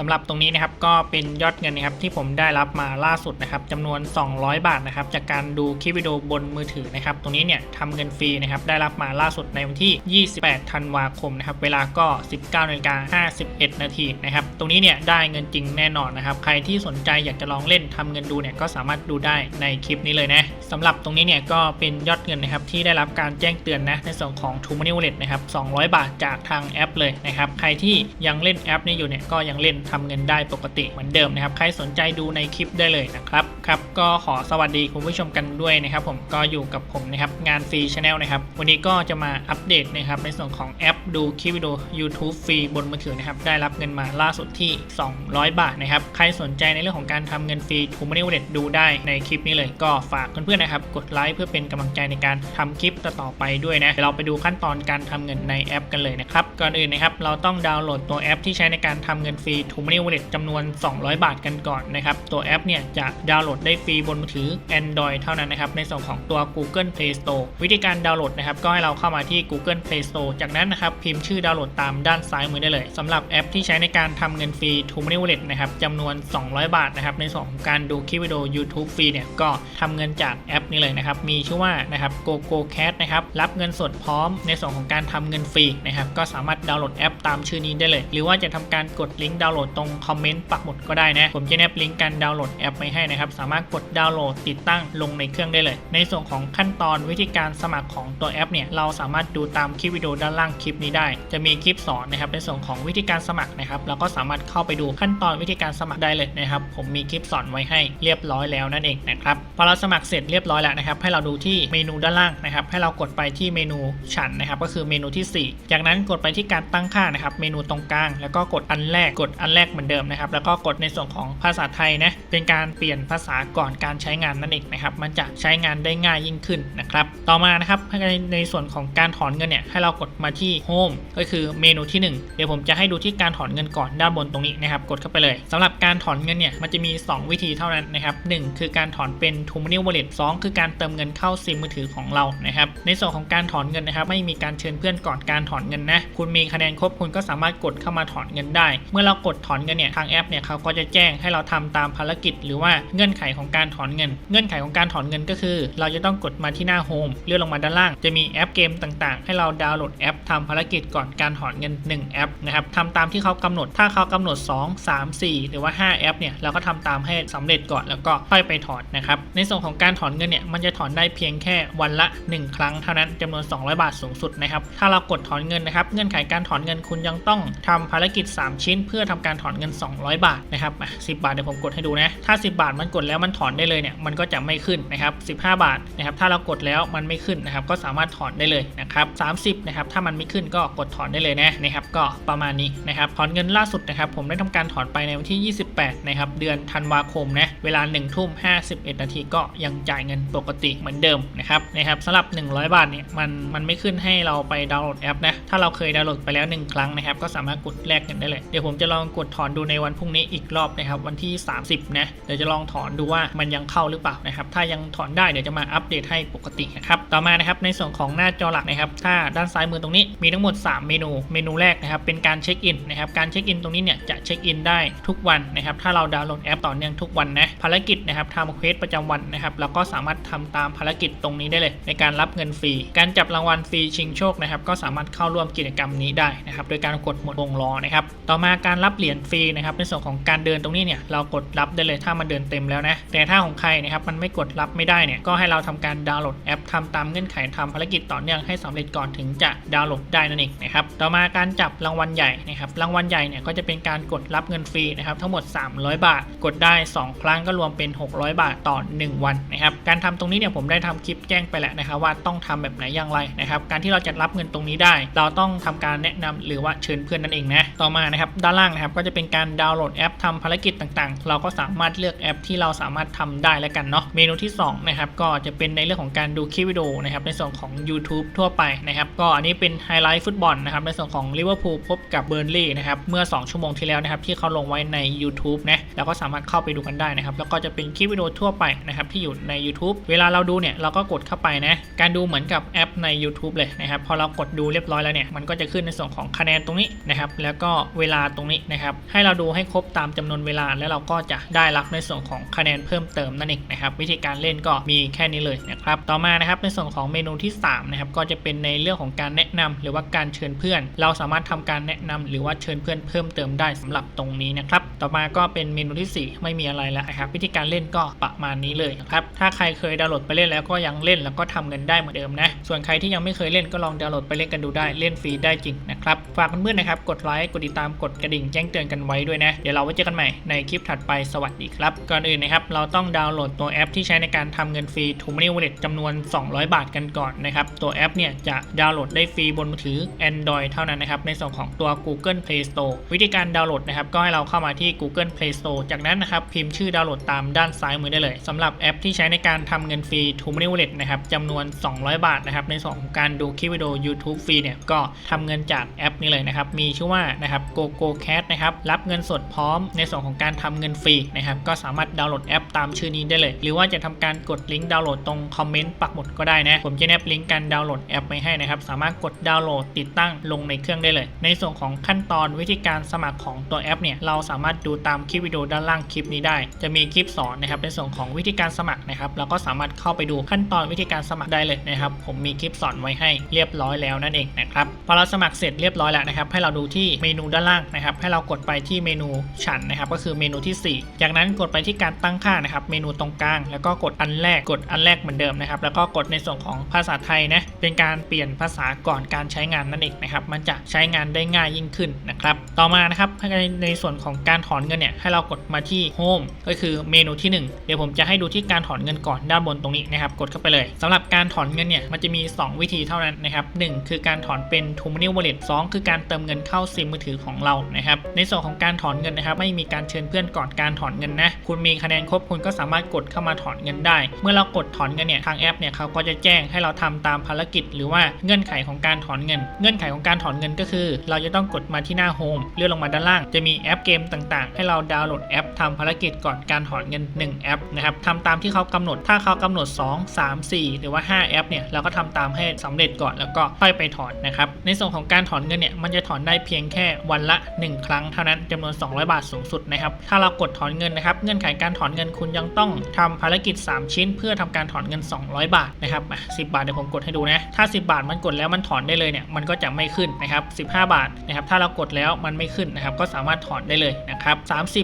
สำหรับตรงนี้นะครับก็เป็นยอดเงินนะครับที่ผมได้รับมาล่าสุดนะครับจำนวน 200 บาทนะครับจากการดูคลิปวิดีโอบนมือถือนะครับตรงนี้เนี่ยทำเงินฟรีนะครับได้รับมาล่าสุดในวันที่ 28 ธันวาคมนะครับเวลาก็ 19นาฬิกา51 นาทีนะครับตรงนี้เนี่ยได้เงินจริงแน่นอนนะครับใครที่สนใจอยากจะลองเล่นทำเงินดูเนี่ยก็สามารถดูได้ในคลิปนี้เลยนะสำหรับตรงนี้เนี่ยก็เป็นยอดเงินนะครับที่ได้รับการแจ้งเตือนนะในส่วนของ t o Money Wallet นะครับ200 บาทจากทางแอปเลยนะครับใครที่ยังเล่นแอปนี้อยู่เนี่ยก็ยังเล่นทำเงินได้ปกติเหมือนเดิมนะครับ ใครสนใจดูในคลิปได้เลยนะครับ ครับ ก็ขอสวัสดีคุณผู้ชมกันด้วยนะครับ ผมก็อยู่กับผมนะครับงานฟรีชาแนลนะครับ วันนี้ก็จะมาอัปเดตนะครับในส่วนของแอปดูคลิปวิดีโอ YouTube ฟรีบนมือถือนะครับ ได้รับเงินมาล่าสุดที่ 200 บาทนะครับ ใครสนใจในเรื่องของการทำเงินฟรีทูมา n น y เ a ดูได้ในคลิปนี้เลย ก็ฝากเพื่อนๆนะครับ กดไลค์เพื่อเป็นกำลังใจในการทำคลิปต่อไปด้วยนะเดี๋ยวเราไปดูขั้นตอนการทำเงินในแอป กันเลยนะครับ ก่อนอื่นนะครับ เราต้องดาวน์โหลดตัวแอปที่ใช้ในการทำเงินฟรีทมา n น y เ a จำนวน 200 บาทกันก่อนนะครับ ตัวแอปเนี่ยจะดาวน์โหลดได้ฟรีบนมือถือ Android เท่านั้นนะครับ ในส่วนของตัว Google Play Store วิธีการดาวน์โหลดนะครับก็ให้เราเข้ามาที่ Google Play Store จากนั้นนะครับพิมพ์ชื่อดาวน์โหลดตามด้านซ้ายมือได้เลยสำหรับแอปที่ใช้ในการทำเงินฟรี t o Money Wallet นะครับจำนวน 200 บาทนะครับในส่วนของการดูคลิปวิดีโอ YouTube ฟรีเนี่ยก็ทำเงินจากแอปนี้เลยนะครับมีชื่อว่านะครับ GoGo Cash นะครับรับเงินสดพร้อมในส่วนของการทำเงินฟรีนะครับก็สามารถดาวน์โหลดแอปตามชื่อนี้ได้เลย หรือว่าจะทำการกดลิงก์ดาวน์โหลดตรงคอมเมนต์ปักหมุดก็ได้นะ ผมจะแนบลิงก์การดาวน์โหลดแอปไว้ให้นะครับ สามารถกดดาวน์โหลดติดตั้งลงในเครื่องได้เลย ในส่วนของขั้นตอนวิธีการสมัครของตัวแอปเนี่ย เราสามารถดูตามคลิปวิดีโอด้านล่างคลิปนี้ได้ จะมีคลิปสอนนะครับในส่วนของวิธีการสมัครนะครับเราก็สามารถเข้าไปดูขั้นตอนวิธีการสมัครได้เลยนะครับ ผมมีคลิปสอนไว้ให้เรียบร้อยแล้วนั่นเองนะครับพอเราสมัครเสร็จเรียบร้อยแล้วนะครับ ให้เราดูที่เมนูด้านล่างนะครับ ให้เรากดไปที่เมนูฉันนะครับ ก็คือเมนูที่ 4 จากนั้นกดไปที่การตั้งค่านะครับ เมนูตรงกลาง แล้วก็กดอันแรก กดอันแรกเหมือนเดิมนะครับ แล้วก็กดในส่วนของภาษาไทยนะ เป็นการเปลี่ยนภาษาก่อนการใช้งานนั่นเองนะครับ มันจะใช้งานได้ง่ายยิ่งขึ้นนะครับ ต่อมานะครับในในส่วนของการถอนเงินเนี่ย ให้เรากดมาที่ Home ก็คือเมนูที่ 1 เดี๋ยวผมจะให้ดูที่การถอนเงินก่อนด้านบนตรงนี้นะครับ กดเข้าไปเลยสำหรับการถอนเงินเนี่ย มันจะมี 2 วิธีเท่านั้นนะครับหนึ่งคือการถอนเป็น t o Money Wallet 2 คือการเติมเงินเข้าซิมมือถือของเรานะครับ ในส่วนของการถอนเงินนะครับไม่มีการเชิญเพื่อนก่อนการถอนเงินนะ คุณมีคะแนนครบคุณก็สามารถกดเข้ามาถอนเงินได้ เมื่อเรากดถอนเงินเนี่ยทางแอปเนี่ยเขาก็จะแจ้งให้เราทำตามภารกิจ หรือว่าเงื่อนไขของการถอนเงิน เงื่อนไขของการถอนเงินก็คือ เราจะต้องกดมาที่หน้าโฮมเลื่อนลงมาด้านล่าง จะมีแอปเกมต่างๆ ให้เราดาวน์โหลดแอปทำภารกิจก่อนการถอนเงิน 1 แอปนะครับทำตามที่เขากำหนดถ้าเขากำหนด 2 3 4 หรือว่า 5 แอปเนี่ยเราก็ทำตามให้สำเร็จก่อนแล้วก็ค่อยไปถอนนะครับในส่วนของการถอนเงินเนี่ยมันจะถอนได้เพียงแค่วันละ 1 ครั้งเท่านั้นจำนวน 200 บาทสูงสุดนะครับถ้าเรากดถอนเงินนะครับเงื่อนไขการถอนเงินคุณยังต้องทำภารกิจ 3 ชิ้น เพื่อทำการถอนเงิน 200 บาทนะครับอะ10บาทเดี๋ยวผมกดให้ดูนะ ถ้า 10 บาทมันกดแล้วมันถอนได้เลยเนี่ยมันก็จะไม่ขึ้นนะครับ15 บาทนะครับถ้าเรากดแล้วมันไม่ขึ้นนะครับก็สามารถถอนได้เลยนะครับ30นะครับถ้ามันไม่ขึ้นก็กดถอนได้เลยนะนะครับก็ประมาณนี้นะครับถอนเงินล่าสุดนะครับผมได้ทำการถอนไปในวันที่ 28นะครับเดือนธันวาคมนะเวลา1ทุ่ม51 นาทีก็ยังจ่ายเงินปกติเหมือนเดิมนะครับนะครับสำหรับ 100 บาทเนี่ยมันมันไม่ขึ้นให้เราไปดาวน์โหลดแอปนะถ้าเราเคยดาวน์โหลดไปแล้ว 1 ครั้งนะครับก็สามารถกดแลกเงินได้เลยเดี๋ยวผมจะลองกดถอนดูในวันพรุ่งนี้อีกรอบนะครับวันที่ 30 นะเดี๋ยวจะลองถอนดูว่ามันยังเข้าหรือเปล่านะครับถ้ายังถอนได้เดี๋ยวจะมาอัปเดตให้ปกตินะครับต่อมานะครับในส่วนของหน้าจอหลักนะครับถ้าด้านซ้ายมือตรงนี้มีทั้งหมด 3 เมนู เมนูแรกนะครับเป็นการเช็คอินนะครับการเช็คอินตรงนี้เนี่ยจะเช็คอินได้ทุกวันนะครับถ้าเราดาวน์โหลดแอปต่อเนื่องทุกวันนะภารกิจนะครับทำเควสประจำวันนะครับเราก็สามารถทำตามภารกิจตรงนี้ได้เลย ในการรับเงินฟรี การจับรางวัลฟรีชิงโชคนะครับก็สามารถเข้าร่วมกิจกรรมนี้ได้นะครับโดยการกดหมดวงล้อนะครับต่อมาการรับเหรียญฟรีนะครับในส่วนของการเดินตรงนี้เนี่ยเรากดรับได้เลยถ้ามันเดินเต็มแล้วนะแต่ถ้าของใครนะครับมันไม่กดรับไม่ได้เนี่ยก็ให้เราทำการดาวน์โหลดแอปทำตามเงื่อนไขทำภารกิจต่อเนื่องให้สำเร็จก่อนถึงจะดาวน์โหลดได้นั่นเองนะครับต่อมาการจับรางวัลใหญ่นะครับรางวัลใหญ่เนี่ยก็จะเป็นการกดรับเงินฟรีนะครับทั้งหมด 300 บาท กดได้ 2 ครั้งก็รวมเป็น 600 บาทต่อ 1 วันนะครับการทำตรงนี้เนี่ยผมได้ทำคลิปแจ้งไปแล้วนะครับว่าต้องทำแบบไหนอย่างไรนะครับการที่เราจะรับเงินตรงนี้ได้ เราต้องทำการแนะนำหรือว่าเชิญเพื่อนนั่นเองนะต่อมานะครับด้านล่างนะครับก็จะเป็นการดาวน์โหลดแอปทำภารกิจต่างๆ เราก็สามารถเลือกแอปที่เราสามารถทำได้แล้วกันเนาะเมนูที่2นะครับก็จะเป็นในเรื่องของการดูคลิปวิดีโอนะครับในส่วนของ YouTube ทั่วไปนะครับก็อันนี้เป็นไฮไลท์ฟุตบอลนะครับในส่วนของลิเวอร์พูลพบกับเบอร์นลีย์นะครับเมื่อ 2 ชั่วโมงที่แล้วนะครับที่เขาลงไว้ใน YouTube นะเราก็สามารถเข้าไปดูกันได้นะครับแล้วก็จะเป็นคลิปวิดีโอทั่วไปนะครับที่อยู่ใน YouTube เวลาเราดูเนี่ยเราก็กดเข้าไปนะการดูเหมือนกับแอปใน YouTube เลยนะครับพอเรากดดูเรียบร้อยแล้วเนี่ยมันก็จะขึ้นในส่วนของคะแนนตรงนี้นะครับแล้วก็เวลาตรงนี้นะครับนะครับให้เราดูให้ครบตามจำนวนเวลา แล้วเราก็จะได้รับในส่วนของคะแนนเพิ่มเติมนั่นเองนะครับวิธีการเล่นก็มีแค่นี้เลยนะครับต่อมานะครับในส่วนของเมนูที่3นะครับก็จะเป็นในเรื่องของการแนะนำหรือว่าการเชิญเพื่อน เราสามารถทำการแนะนำหรือว่าเชิญเพื่อนเพิ่มเติมได้สำหรับตรงนี้นะครับต่อมาก็เป็นเมนูที่ 4 ไม่มีอะไรแล้วนะครับวิธีการเล่นก็ประมาณนี้เลยนะครับถ้าใครเคยดาวน์โหลดไปเล่นแล้วก็ยังเล่นแล้วก็ทำเงินได้เหมือนเดิมนะส่วนใครที่ยังไม่เคยเล่นก็ลองดาวน์โหลดไปเล่นกันดูได้เล่นฟรีได้จริงนะ ครับ ฝากเพื่อนๆนะครับ กดไลค์ กดติดตาม กดกระดิ่งแจ้งเตือนกันไว้ด้วยนะ เดี๋ยวเราไว้เจอกันใหม่ในคลิปถัดไป สวัสดีครับ ก่อนอื่นนะครับ เราต้องดาวน์โหลดตัวแอปที่ใช้ในการทำเงินฟรี t o m o n e y Wallet จำนวน 200 บาทกันก่อนนะครับ ตัวแอปเนี่ยจะดาวน์โหลดได้ฟรีบนมือถือ Android เท่านั้นนะครับ ในส่วนของตัว Google Play Store วิธีการดาวน์โหลดนะครับ ก็ให้เราเข้ามาที่ Google Play Store จากนั้นนะครับ พิมพ์ชื่อดาวน์โหลดตามด้านซ้ายมือได้เลยสำหรับแอปที่ใช้ในการทำเงินฟรี t o m o n e y Wallet นะครับจำนวน 200 บาทนะครับ ในส่วนของการดูคลิปวิดีโอ YouTube ฟรีเนี่ยก็ทำเงินจากแอปนี้เลยนะครับ มีชื่อว่านะครับ GoGo c a s นะครับ รับเงินสดพร้อมในส่วนของการทำเงินฟรีนะครับ ก็สามารถดาวน์โหลดแอปตามชื่อนี้ได้เลย หรือว่าจะทำการกดลิงก์ดาวน์โหลดตรงคอมเมนต์ปักหมุดก็ได้นะ ผมจะแนบลิงก์การดาวน์โหลดแอปไว้ให้นะครับ สามารถกดดาวน์โหลดติดตั้งลงในเครื่องได้เลย ในส่วนของขั้นตอนวิธีการสมัครของตัวแอปเนี่ย เราสามารถดูตามคลิปวิดีโอด้านล่างคลิปนี้ได้ จะมีคลิปสอนนะครับในส่วนของวิธีการสมัครนะครับ เราก็สามารถเข้าไปดูขั้นตอนวิธีการสมัครได้เลยนะครับ ผมมีคลิปสอนไว้ให้เรียบร้อยแล้วนั่นเองนะครับ พอเราสมัครเสร็จเรียบร้อยแล้วนะครับ ให้เราดูที่เมนูด้านล่างนะครับ ให้เรากดไปที่เมนูฉันนะครับ ก็คือเมนูที่ 4 จากนั้นกดไปที่การตั้งค่านะครับ เมนูตรงกลาง แล้วก็กดอันแรก กดอันแรกเหมือนเดิมนะครับ แล้วก็กดในส่วนของภาษาไทยนะ เป็นการเปลี่ยนภาษาก่อนการใช้งานนั่นเองนะครับ มันจะใช้งานได้ง่ายยิ่งขึ้นนะครับ ต่อมานะครับ ในในส่วนของการถอนเงินเนี่ย ให้เรากดมาที่ Home ก็คือเมนูที่ 1 เดี๋ยวผมจะให้ดูที่การถอนเงินก่อนด้านบนตรงนี้นะครับ กดเข้าไปเลยสำหรับการถอนเงินเนี่ย มันจะมี 2 วิธีเท่านั้นนะครับหนึ่งคือการถอนเป็น t o m o n e y Wallet 2คือการเติมเงินเข้าซิมมือถือของเรานะครับในส่วนของการถอนเงินนะครับ ไม่มีการเชิญเพื่อนก่อนการถอนเงินนะคุณมีคะแนนครบคุณก็สามารถกดเข้ามาถอนเงินได้ เมื่อเรากดถอนเงินเนี่ยทางแอปเนี่ยเขาก็จะแจ้งให้เราทำตามภารกิจ หรือว่าเงื่อนไขของการถอนเงิน เงื่อนไขของการถอนเงินก็คือ เราจะต้องกดมาที่หน้าโฮมเลื่อนลงมาด้านล่าง จะมีแอปเกมต่างๆ ให้เราดาวน์โหลดแอปทำภารกิจก่อนการถอนเงิน 1 แอปนะครับทำตามที่เขากำหนดถ้าเขากำหนด 2 3 4 หรือว่า 5 แอปเนี่ยเราก็ทำตามให้สำเร็จก่อนแล้วก็ค่อยไปถอนนะครับในส่วนของการถอนอนเงินเนี่ยมันจะถอนได้เพียงแค่วันละ 1 ครั้งเท่านั้นจำนวน 200 บาทสูงสุดนะครับถ้าเรากดถอนเงินนะครับเงื่อนไขการถอนเงินคุณยังต้องทำภารกิจ 3 ชิ้น เพื่อทำการถอนเงิน 200 บาทนะครับอะ10บาทเดี๋ยวผมกดให้ดูนะถ้า 10 บาทมันกดแล้วมันถอนได้เลยเนี่ยมันก็จะไม่ขึ้นนะครับ15 บาทนะครับถ้าเรากดแล้วมันไม่ขึ้นนะครับก็สามารถถอนได้เลยนะครับ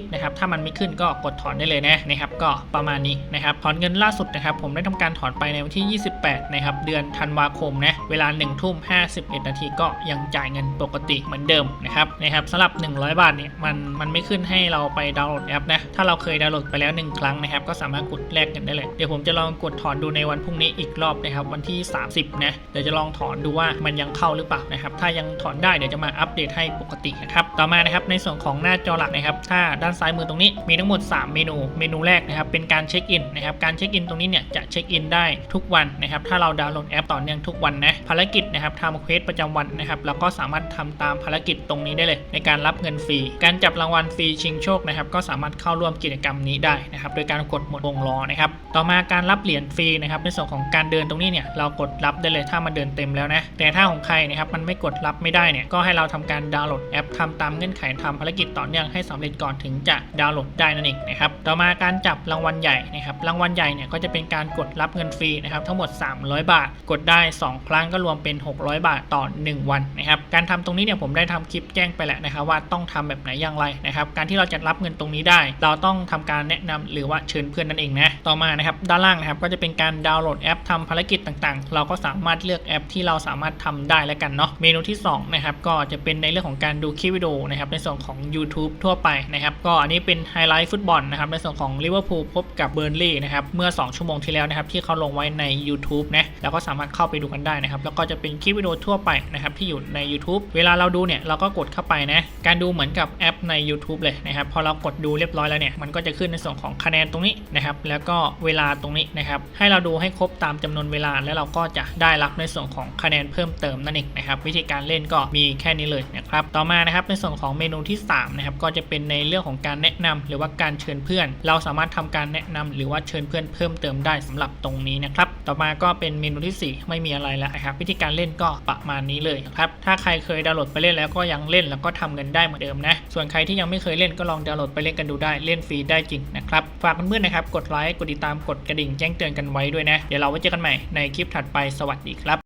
30นะครับถ้ามันไม่ขึ้นก็กดถอนได้เลยนะนะครับก็ประมาณนี้นะครับถอนเงินล่าสุดนะครับผมได้ทำการถอนไปในวันที่ 28นะครับเดือนธันวาคมนะเวลา1ทุ่ม51 นาทีก็ยังจ่ายายเงินปกติเหมือนเดิมนะครับนะครับสำหรับ 100 บาทเนี่ยมันมันไม่ขึ้นให้เราไปดาวน์โหลดแอปนะถ้าเราเคยดาวน์โหลดไปแล้ว 1 ครั้งนะครับก็สามารถกดแลกกันได้เลยเดี๋ยวผมจะลองกดถอนดูในวันพรุ่งนี้อีกรอบนะครับวันที่ 30นะเดี๋ยวจะลองถอนดูว่ามันยังเข้าหรือเปล่านะครับถ้ายังถอนได้เดี๋ยวจะมาอัปเดตให้ปกตินะครับต่อมานะครับในส่วนของหน้าจอหลักนะครับถ้าด้านซ้ายมือตรงนี้มีทั้งหมด 3 เมนูเมนูแรกนะครับเป็นการเช็คอินนะครับการเช็คอินตรงนี้เนี่ยจะเช็คอินได้ทุกวันนะครับถ้าเราดาวน์โหลดแอปต่อเนื่องทุกวันนะภารกิจนะครับทำเควสประจำวันนะครับเราก็สามารถทำตามภารกิจตรงนี้ได้เลย ในการรับเงินฟรี การจับรางวัลฟรีชิงโชคนะครับก็สามารถเข้าร่วมกิจกรรมนี้ได้นะครับโดยการกดหมดวงล้อนะครับต่อมาการรับเหรียญฟรีนะครับในส่วนของการเดินตรงนี้เนี่ยเรากดรับได้เลยถ้ามันเดินเต็มแล้วนะแต่ถ้าของใครนะครับมันไม่กดรับไม่ได้เนี่ยก็ให้เราทำการดาวน์โหลดแอปทำตามเงื่อนไขทำภารกิจต่อเนื่องให้สำเร็จก่อนถึงจะดาวน์โหลดได้นั่นเองนะครับต่อมาการจับรางวัลใหญ่นะครับรางวัลใหญ่เนี่ยก็จะเป็นการกดรับเงินฟรีนะครับทั้งหมด 300 บาท กดได้ 2 ครั้งก็รวมเป็น 600 บาทต่อ 1 วันนะครับการทำตรงนี้เนี่ยผมได้ทำคลิปแจ้งไปแล้วนะครับว่าต้องทำแบบไหนอย่างไรนะครับการที่เราจะรับเงินตรงนี้ได้ เราต้องทำการแนะนำหรือว่าเชิญเพื่อนนั่นเองนะต่อมานะครับด้านล่างนะครับก็จะเป็นการดาวน์โหลดแอปทำภารกิจต่างๆ เราก็สามารถเลือกแอปที่เราสามารถทำได้แล้วกันเนาะเมนูที่2นะครับก็จะเป็นในเรื่องของการดูคลิปวิดีโอนะครับในส่วนของ YouTube ทั่วไปนะครับก็อันนี้เป็นไฮไลท์ฟุตบอลนะครับในส่วนของลิเวอร์พูลพบกับเบอร์นลีย์นะครับเมื่อ 2 ชั่วโมงที่แล้วนะครับที่เขาลงไว้ใน YouTube นะแล้วก็สามารถเข้าไปดูกันได้นะครับแล้วก็จะเป็นคลิปวิดีโอทั่วไปนะครับที่อยู่ใน YouTube เวลาเราดูเนี่ยเราก็กดเข้าไปนะ การดูเหมือนกับแอปใน YouTube เลยนะครับ พอเรากดดูเรียบร้อยแล้วเนี่ยมันก็จะขึ้นในส่วนของคะแนนตรงนี้นะครับ แล้วก็เวลาตรงนี้นะครับ ให้เราดูให้ครบตามจำนวนเวลา แล้วเราก็จะได้รับในส่วนของคะแนนเพิ่มเติมนั่นเองนะครับ วิธีการเล่นก็มีแค่นี้เลยนะครับ ต่อมานะครับในส่วนของเมนูที่3นะครับก็จะเป็นในเรื่องของการแนะนำหรือว่าการเชิญเพื่อน เราสามารถทำการแนะนำหรือว่าเชิญเพื่อนเพิ่มเติมได้สำหรับตรงนี้นะครับ ต่อมาก็เป็นเมนูที่ 4 ไม่มีอะไรแล้วนะครับ วิธีการเล่นก็ประมาณนี้เลยนะครับ ถ้าใครเคยดาวน์โหลดไปเล่นแล้วก็ยังเล่นแล้วก็ทำเงินได้เหมือนเดิมนะ ส่วนใครที่ยังไม่เคยเล่นก็ลองดาวน์โหลดไปเล่นกันดูได้เล่นฟรีได้จริงนะครับฝากเพื่อนๆนะครับกดไลค์กดติดตามกดกระดิ่งแจ้งเตือนกันไว้ด้วยนะเดี๋ยวเราไว้เจอกันใหม่ในคลิปถัดไปสวัสดีครับ